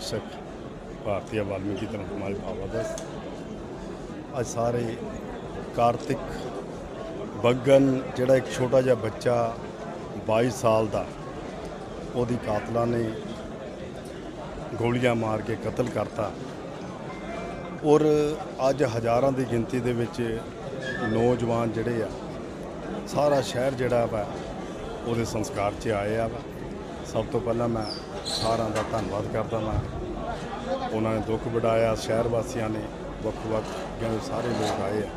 ਸਿੱਖ ਭਾਰਤੀ ਵਾਲਮੀਕੀ ਧਰਮ ਸਮਾਜ ਭਾਵਾ ਦਾ ਅੱਜ ਸਾਰੇ ਕਾਰਤਿਕ ਬੱਗਨ, ਜਿਹੜਾ ਇੱਕ ਛੋਟਾ ਜਿਹਾ ਬੱਚਾ 22 ਸਾਲ ਦਾ, ਉਹਦੀ ਕਾਤਲਾਂ ਨੇ ਗੋਲੀਆਂ ਮਾਰ ਕੇ ਕਤਲ ਕਰਤਾ। ਔਰ ਅੱਜ ਹਜ਼ਾਰਾਂ ਦੀ ਗਿਣਤੀ ਦੇ ਵਿੱਚ ਨੌਜਵਾਨ ਜਿਹੜੇ ਆ, ਸਾਰਾ ਸ਼ਹਿਰ ਜਿਹੜਾ ਵਾ, ਉਹਦੇ ਸੰਸਕਾਰ 'ਚ ਆਏ ਆ। ਵਾ ਸਭ ਤੋਂ ਪਹਿਲਾਂ ਮੈਂ ਸਾਰਿਆਂ ਦਾ ਧੰਨਵਾਦ ਕਰਦਾ ਹਾਂ ਉਹਨਾਂ ਨੇ ਦੁੱਖ ਵਡਾਇਆ, ਸ਼ਹਿਰ ਵਾਸੀਆਂ ਨੇ ਵੱਖ ਵੱਖ ਕਹਿੰਦੇ ਸਾਰੇ ਲੋਕ ਆਏ ਆ।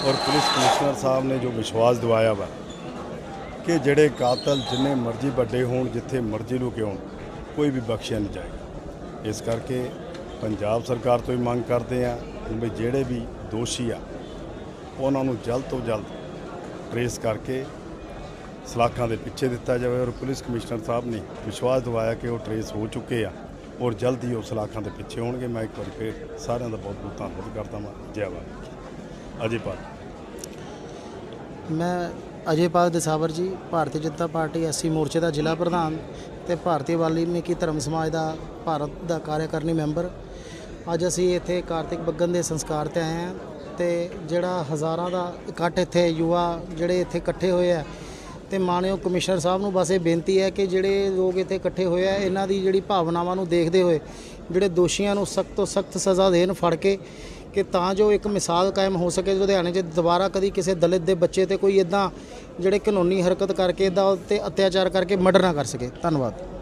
ਔਰ ਪੁਲਿਸ ਕਮਿਸ਼ਨਰ ਸਾਹਿਬ ਨੇ ਜੋ ਵਿਸ਼ਵਾਸ ਦਿਵਾਇਆ ਵਾ ਕਿ ਜਿਹੜੇ ਕਾਤਲ ਜਿੰਨੇ ਮਰਜ਼ੀ ਵੱਡੇ ਹੋਣ, ਜਿੱਥੇ ਮਰਜ਼ੀ ਲੁਕੇ ਹੋਣ, ਕੋਈ ਵੀ ਬਖਸ਼ਿਆ ਨਹੀਂ ਜਾਏਗਾ। ਇਸ ਕਰਕੇ ਪੰਜਾਬ ਸਰਕਾਰ ਤੋਂ ਹੀ ਮੰਗ ਕਰਦੇ ਆ ਵੀ ਜਿਹੜੇ ਵੀ ਦੋਸ਼ੀ ਆ, ਉਹਨਾਂ ਨੂੰ ਜਲਦ ਤੋਂ ਜਲਦ ਟਰੇਸ ਕਰਕੇ ਸਲਾਖਾਂ ਦੇ ਪਿੱਛੇ ਦਿੱਤਾ ਜਾਵੇ ਔਰ ਪੁਲਿਸ ਕਮਿਸ਼ਨਰ ਸਾਹਿਬ ਨੇ ਵਿਸ਼ਵਾਸ ਦਿਵਾਇਆ ਕਿ ਉਹ ਟਰੇਸ ਹੋ ਚੁੱਕੇ ਆ ਔਰ ਜਲਦੀ ਉਹ ਸਲਾਖਾਂ ਦੇ ਪਿੱਛੇ ਹੋਣਗੇ। ਮੈਂ ਇੱਕ ਵਾਰ ਫਿਰ ਸਾਰਿਆਂ ਦਾ ਬਹੁਤ ਬਹੁਤ ਧੰਨਵਾਦ ਕਰਦਾ ਹਾਂ ਜੈ ਵਾਹਿਗੁਰੂ ਅਜੇ ਪਾਲ ਮੈਂ ਅਜੇਪਾਲ ਦਸਾਵਰ ਜੀ, ਭਾਰਤੀ ਜਨਤਾ ਪਾਰਟੀ ਐਸਸੀ ਮੋਰਚੇ ਦਾ ਜ਼ਿਲ੍ਹਾ ਪ੍ਰਧਾਨ ਤੇ ਭਾਰਤੀ ਵਾਲਮੀਕੀ ਧਰਮ ਸਮਾਜ ਦਾ ਭਾਰਤ ਦਾ ਕਾਰਜਕਾਰਨੀ ਮੈਂਬਰ। ਅੱਜ ਅਸੀਂ ਇੱਥੇ ਕਾਰਤਿਕ ਬੱਗਨ ਦੇ ਸੰਸਕਾਰ ਤੇ ਆਏ ਹਾਂ ਤੇ ਜਿਹੜਾ ਹਜ਼ਾਰਾਂ ਦਾ ਇਕੱਠ ਇੱਥੇ ਯੁਵਾ ਜਿਹੜੇ ਇੱਥੇ ਇਕੱਠੇ ਹੋਏ ਆ ਤੇ ਮਾਨਯੋਗ ਕਮਿਸ਼ਨਰ ਸਾਹਿਬ ਨੂੰ ਬਸ ਇਹ ਬੇਨਤੀ ਹੈ ਕਿ ਜਿਹੜੇ ਲੋਕ ਇੱਥੇ ਇਕੱਠੇ ਹੋਏ ਆ, ਇਹਨਾਂ ਦੀ ਜਿਹੜੀ ਭਾਵਨਾਵਾਂ ਨੂੰ ਦੇਖਦੇ ਹੋਏ, ਜਿਹੜੇ ਦੋਸ਼ੀਆਂ ਨੂੰ ਸਖਤ ਤੋਂ ਸਖਤ ਸਜ਼ਾ ਦੇਣ ਫੜ ਕੇ, ਕਿ ਤਾਂ ਜੋ ਇੱਕ ਮਿਸਾਲ ਕਾਇਮ ਹੋ ਸਕੇ ਲੁਧਿਆਣੇ 'ਚ ਦੁਬਾਰਾ ਕਦੀ ਕਿਸੇ ਦਲਿਤ ਦੇ ਬੱਚੇ ਤੇ ਕੋਈ ਇਦਾਂ ਜਿਹੜੇ ਕਾਨੂੰਨੀ ਹਰਕਤ ਕਰਕੇ ਇਦਾਂ ਤੇ ਅਤਿਆਚਾਰ ਕਰਕੇ ਮਰਡਰ ਨਾ ਕਰ ਸਕੇ। ਧੰਨਵਾਦ।